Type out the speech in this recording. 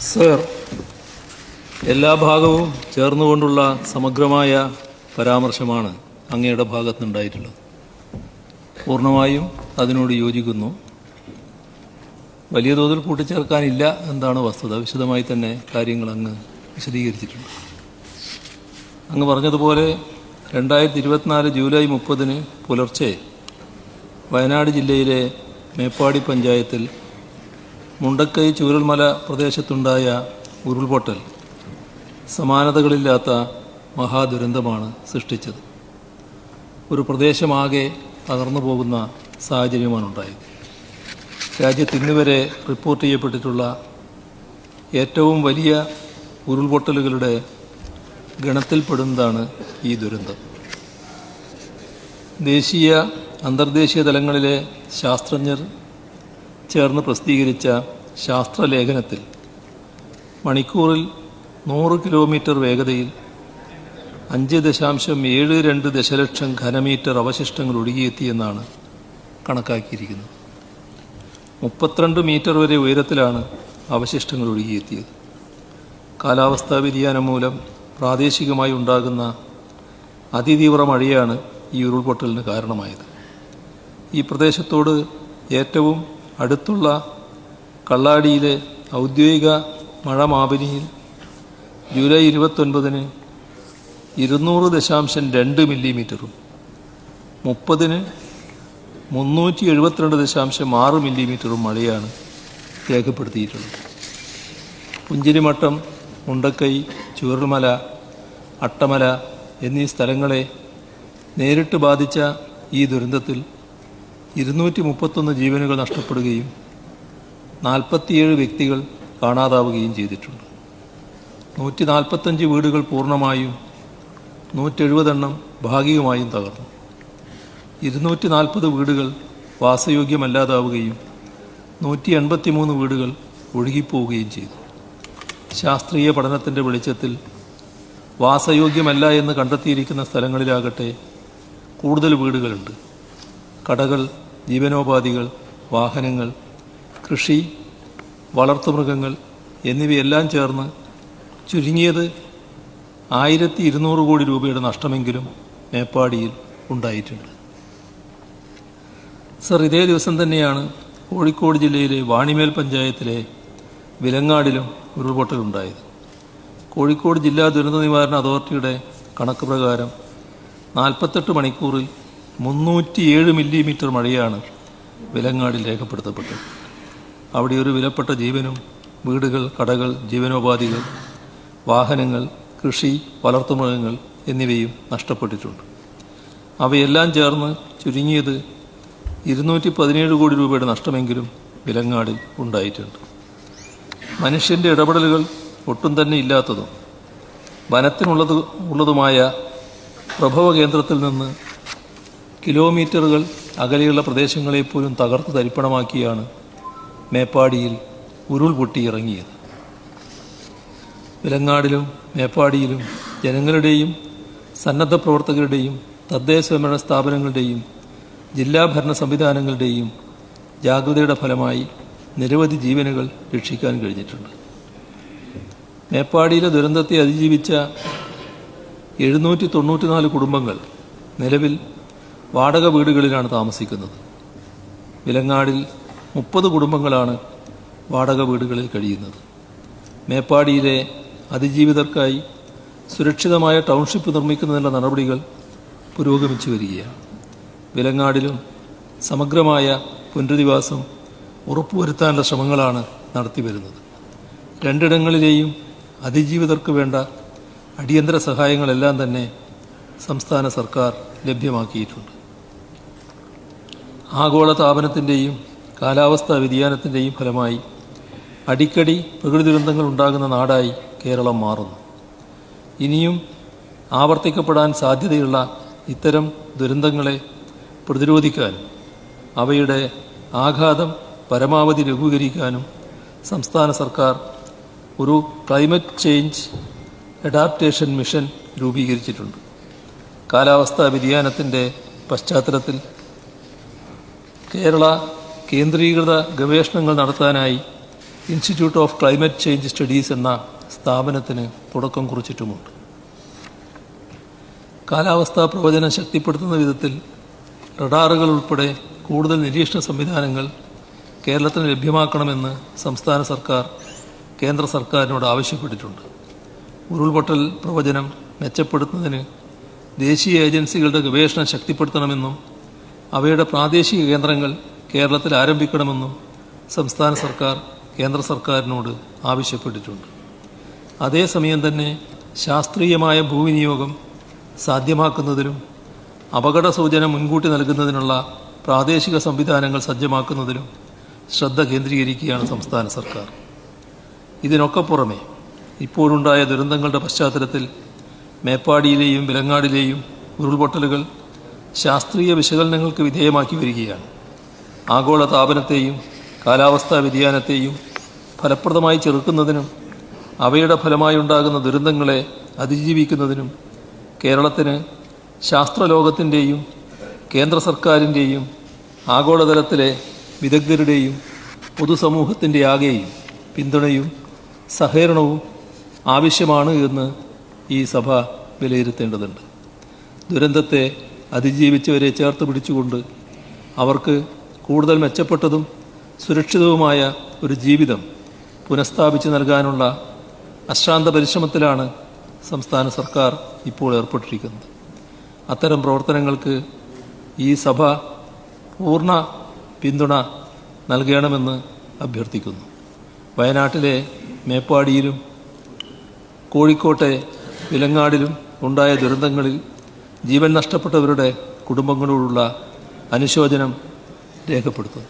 Sir എല്ലാ ഭാഗവും ചേർന്നുകൊണ്ടുള്ള സമഗ്രമായ പരാമർശമാണ് അങ്ങയുടെ ഭാഗത്തുനിന്നുണ്ടായിട്ടുള്ളത്. പൂർണമായും അതിനോട് യോജിക്കുന്നു. വലിയ തോതിൽ കൂട്ടിച്ചേർക്കാനില്ല എന്താണ് വസ്തുത. വിശദമായി തന്നെ കാര്യങ്ങൾ അങ്ങ് വിശദീകരിച്ചിട്ടുണ്ട്. അങ്ങ് പറഞ്ഞതുപോലെ രണ്ടായിരത്തി ഇരുപത്തിനാല് ജൂലൈ മുപ്പതിന് പുലർച്ചെ വയനാട് ജില്ലയിലെ മേപ്പാടി പഞ്ചായത്തിൽ മുണ്ടക്കൈ ചൂരൽമല പ്രദേശത്തുണ്ടായ ഉരുൾപൊട്ടൽ സമാനതകളില്ലാത്ത മഹാദുരന്തമാണ് സൃഷ്ടിച്ചത്. ഒരു പ്രദേശമാകെ തകർന്നു പോകുന്ന സാഹചര്യമാണ് ഉണ്ടായത് രാജ്യത്ത് ഇന്നുവരെ റിപ്പോർട്ട് ചെയ്യപ്പെട്ടിട്ടുള്ള ഏറ്റവും വലിയ ഉരുൾപൊട്ടലുകളുടെ ഗണത്തിൽപ്പെടുന്നതാണ് ഈ ദുരന്തം. ദേശീയ അന്തർദേശീയ തലങ്ങളിലെ ശാസ്ത്രജ്ഞർ ചേർന്ന് പ്രസിദ്ധീകരിച്ച ശാസ്ത്രലേഖനത്തിൽ മണിക്കൂറിൽ നൂറ് കിലോമീറ്റർ വേഗതയിൽ അഞ്ച് ദശാംശം ഏഴ് രണ്ട് ദശലക്ഷം ഘനമീറ്റർ അവശിഷ്ടങ്ങൾ ഒഴുകിയെത്തിയെന്നാണ് കണക്കാക്കിയിരിക്കുന്നത്. മുപ്പത്തിരണ്ട് മീറ്റർ വരെ ഉയരത്തിലാണ് അവശിഷ്ടങ്ങൾ ഒഴുകിയെത്തിയത്. കാലാവസ്ഥാ വ്യതിയാനം മൂലം പ്രാദേശികമായി ഉണ്ടാകുന്ന അതിതീവ്ര മഴയാണ് ഈ ഉരുൾപൊട്ടലിന് കാരണമായത്. ഈ പ്രദേശത്തോട് ഏറ്റവും അടുത്തുള്ള കള്ളാടിയിലെ ഔദ്യോഗിക മഴ ജൂലൈ ഇരുപത്തൊൻപതിന് ഇരുന്നൂറ് ദശാംശം രണ്ട് മില്ലിമീറ്ററും മുപ്പതിന് മുന്നൂറ്റി എഴുപത്തിരണ്ട് ദശാംശം ആറ് മില്ലിമീറ്ററും മഴയാണ് രേഖപ്പെടുത്തിയിട്ടുള്ളത്. പുഞ്ചിരിമട്ടം മുണ്ടക്കൈ ചൂരൽമല അട്ടമല എന്നീ സ്ഥലങ്ങളെ നേരിട്ട് ബാധിച്ച ഈ ദുരന്തത്തിൽ ഇരുന്നൂറ്റി മുപ്പത്തൊന്ന് ജീവനുകൾ നഷ്ടപ്പെടുകയും നാൽപ്പത്തിയേഴ് വ്യക്തികൾ കാണാതാവുകയും ചെയ്തിട്ടുണ്ട്. നൂറ്റി നാൽപ്പത്തഞ്ച് വീടുകൾ പൂർണമായും നൂറ്റെഴുപതെണ്ണം ഭാഗികമായും തകർന്നു. ഇരുന്നൂറ്റി നാൽപ്പത് വീടുകൾ വാസയോഗ്യമല്ലാതാവുകയും നൂറ്റി എൺപത്തിമൂന്ന് വീടുകൾ ഒഴുകിപ്പോവുകയും ചെയ്തു. ശാസ്ത്രീയ പഠനത്തിന്റെ വെളിച്ചത്തിൽ വാസയോഗ്യമല്ല എന്ന് കണ്ടെത്തിയിരിക്കുന്ന സ്ഥലങ്ങളിലാകട്ടെ കൂടുതൽ വീടുകളുണ്ട്. കടകൾ ജീവനോപാധികൾ വാഹനങ്ങൾ കൃഷി വളർത്തുമൃഗങ്ങൾ എന്നിവയെല്ലാം ചേർന്ന് ചുരുങ്ങിയത് ആയിരത്തി ഇരുന്നൂറ് കോടി രൂപയുടെ നഷ്ടമെങ്കിലും മേപ്പാടിയിൽ ഉണ്ടായിട്ടുണ്ട്. സർ ഇതേ ദിവസം തന്നെയാണ് കോഴിക്കോട് ജില്ലയിലെ വാണിമേൽ പഞ്ചായത്തിലെ വിലങ്ങാടിലും ഉരുൾപൊട്ടലുണ്ടായത് കോഴിക്കോട് ജില്ലാ ദുരന്ത നിവാരണ അതോറിറ്റിയുടെ കണക്ക് പ്രകാരം നാൽപ്പത്തെട്ട് മണിക്കൂറിൽ മുന്നൂറ്റിയേഴ് മില്ലിമീറ്റർ മഴയാണ് വിലങ്ങാടിൽ രേഖപ്പെടുത്തപ്പെട്ടത്. അവിടെ ഒരു വിലപ്പെട്ട ജീവനും വീടുകൾ കടകൾ ജീവനോപാധികൾ വാഹനങ്ങൾ കൃഷി വളർത്തുമൃഗങ്ങൾ എന്നിവയും നഷ്ടപ്പെട്ടിട്ടുണ്ട്. അവയെല്ലാം ചേർന്ന് ചുരുങ്ങിയത് ഇരുന്നൂറ്റി പതിനേഴ് കോടി രൂപയുടെ നഷ്ടമെങ്കിലും വിലങ്ങാടിൽ ഉണ്ടായിട്ടുണ്ട്. മനുഷ്യന്റെ ഇടപെടലുകൾ ഒട്ടും തന്നെ ഇല്ലാത്തതും വനത്തിനുള്ളത് ഉള്ളതുമായ പ്രഭവ കേന്ദ്രത്തിൽ നിന്ന് കിലോമീറ്ററുകൾ അകലെയുള്ള പ്രദേശങ്ങളെപ്പോലും തകർത്ത് തരിപ്പണമാക്കിയാണ് മേപ്പാടിയിൽ ഉരുൾപൊട്ടിയിറങ്ങിയത് വിലങ്ങാടിലും മേപ്പാടിയിലും ജനങ്ങളുടെയും സന്നദ്ധ പ്രവർത്തകരുടെയും തദ്ദേശ സ്വയംഭരണ സ്ഥാപനങ്ങളുടെയും ജില്ലാ ഭരണ സംവിധാനങ്ങളുടെയും ജാഗ്രതയുടെ ഫലമായി നിരവധി ജീവനുകൾ രക്ഷിക്കാൻ കഴിഞ്ഞിട്ടുണ്ട്. മേപ്പാടിയിലെ ദുരന്തത്തെ അതിജീവിച്ച എഴുന്നൂറ്റി തൊണ്ണൂറ്റിനാല് കുടുംബങ്ങൾ നിലവിൽ വാടക വീടുകളിലാണ് താമസിക്കുന്നത്. വിലങ്ങാടിൽ മുപ്പത് കുടുംബങ്ങളാണ് വാടക വീടുകളിൽ കഴിയുന്നത്. മേപ്പാടിയിലെ അതിജീവിതർക്കായി സുരക്ഷിതമായ ടൗൺഷിപ്പ് നിർമ്മിക്കുന്നതിനുള്ള നടപടികൾ പുരോഗമിച്ചു വരികയാണ്. വിലങ്ങാടിലും സമഗ്രമായ പുനരധിവാസം ഉറപ്പുവരുത്താനുള്ള ശ്രമങ്ങളാണ് നടത്തിവരുന്നത് രണ്ടിടങ്ങളിലെയും അതിജീവിതർക്ക് വേണ്ട അടിയന്തര സഹായങ്ങളെല്ലാം തന്നെ സംസ്ഥാന സർക്കാർ ലഭ്യമാക്കിയിട്ടുണ്ട്. ആഗോള താപനത്തിന്റെയും കാലാവസ്ഥാ വ്യതിയാനത്തിന്റെയും ഫലമായി അടിക്കടി പ്രകൃതി ദുരന്തങ്ങൾ ഉണ്ടാകുന്ന നാടായി കേരളം മാറുന്നു. ഇനിയും ആവർത്തിക്കപ്പെടാൻ സാധ്യതയുള്ള ഇത്തരം ദുരന്തങ്ങളെ പ്രതിരോധിക്കാനും അവയുടെ ആഘാതം പരമാവധി ലഘൂകരിക്കാനും സംസ്ഥാന സർക്കാർ ഒരു ക്ലൈമറ്റ് ചേഞ്ച് അഡാപ്റ്റേഷൻ മിഷൻ രൂപീകരിച്ചിട്ടുണ്ട്. കാലാവസ്ഥാ വ്യതിയാനത്തിന്റെ പശ്ചാത്തലത്തിൽ കേരള കേന്ദ്രീകൃത ഗവേഷണങ്ങൾ നടത്താനായി institute of climate change studies എന്ന സ്ഥാപനത്തിന് തുടക്കം കുറിച്ചിട്ടുമുണ്ട്. കാലാവസ്ഥാ പ്രവചനം ശക്തിപ്പെടുത്തുന്ന വിധത്തിൽ റഡാറുകൾ ഉൾപ്പെടെ കൂടുതൽ നിരീക്ഷണ സംവിധാനങ്ങൾ കേരളത്തിന് ലഭ്യമാക്കണമെന്ന് സംസ്ഥാന സർക്കാർ കേന്ദ്ര സർക്കാരിനോട് ആവശ്യപ്പെട്ടിട്ടുണ്ട്. ഉരുൾപൊട്ടൽ പ്രവചനം മെച്ചപ്പെടുത്തുന്നതിന് ദേശീയ ഏജൻസികളുടെ ഗവേഷണം ശക്തിപ്പെടുത്തണമെന്നും അവയുടെ പ്രാദേശിക കേന്ദ്രങ്ങൾ കേരളത്തിൽ ആരംഭിക്കണമെന്നും സംസ്ഥാന സർക്കാർ കേന്ദ്ര സർക്കാരിനോട് ആവശ്യപ്പെട്ടിട്ടുണ്ട്. അതേസമയം തന്നെ ശാസ്ത്രീയമായ ഭൂവിനിയോഗം സാധ്യമാക്കുന്നതിനും അപകട സൂചന മുൻകൂട്ടി നൽകുന്നതിനുള്ള പ്രാദേശിക സംവിധാനങ്ങൾ സജ്ജമാക്കുന്നതിലും ശ്രദ്ധ കേന്ദ്രീകരിക്കുകയാണ് സംസ്ഥാന സർക്കാർ. ഇതിനൊക്കെ പുറമെ ഇപ്പോഴുണ്ടായ ദുരന്തങ്ങളുടെ പശ്ചാത്തലത്തിൽ മേപ്പാടിയിലെയും വിലങ്ങാടിലെയും ഉരുൾപൊട്ടലുകൾ ശാസ്ത്രീയ വിശകലനങ്ങൾക്ക് വിധേയമാക്കി വരികയാണ്. ആഗോള താപനത്തെയും കാലാവസ്ഥാ വ്യതിയാനത്തെയും ഫലപ്രദമായി ചെറുക്കുന്നതിനും അവയുടെ ഫലമായുണ്ടാകുന്ന ദുരന്തങ്ങളെ അതിജീവിക്കുന്നതിനും കേരളത്തിന് ശാസ്ത്രലോകത്തിന്റെയും കേന്ദ്ര സർക്കാരിന്റെയും ആഗോളതലത്തിലെ വിദഗ്ധരുടെയും പൊതുസമൂഹത്തിന്റെ ആകെയും പിന്തുണയും സഹകരണവും ആവശ്യമാണ് എന്ന് ഈ സഭ വിലയിരുത്തേണ്ടതുണ്ട്. ദുരന്തത്തെ അതിജീവിച്ചവരെ ചേർത്ത് പിടിച്ചുകൊണ്ട് അവർക്ക് കൂടുതൽ മെച്ചപ്പെട്ടതും സുരക്ഷിതവുമായ ഒരു ജീവിതം പുനഃസ്ഥാപിച്ചു നൽകാനുള്ള അശ്രാന്ത പരിശ്രമത്തിലാണ് സംസ്ഥാന സർക്കാർ ഇപ്പോൾ ഏർപ്പെട്ടിരിക്കുന്നത്. അത്തരം പ്രവർത്തനങ്ങൾക്ക് ഈ സഭ പൂർണ പിന്തുണ നൽകണമെന്ന് അഭ്യർത്ഥിക്കുന്നു. വയനാട്ടിലെ മേപ്പാടിയിലും കോഴിക്കോട്ടെ വിലങ്ങാടിലും ഉണ്ടായ ദുരന്തങ്ങളിൽ ജീവൻ നഷ്ടപ്പെട്ടവരുടെ കുടുംബങ്ങളോടുള്ള അനുശോചനം രേഖപ്പെടുത്തുന്നു.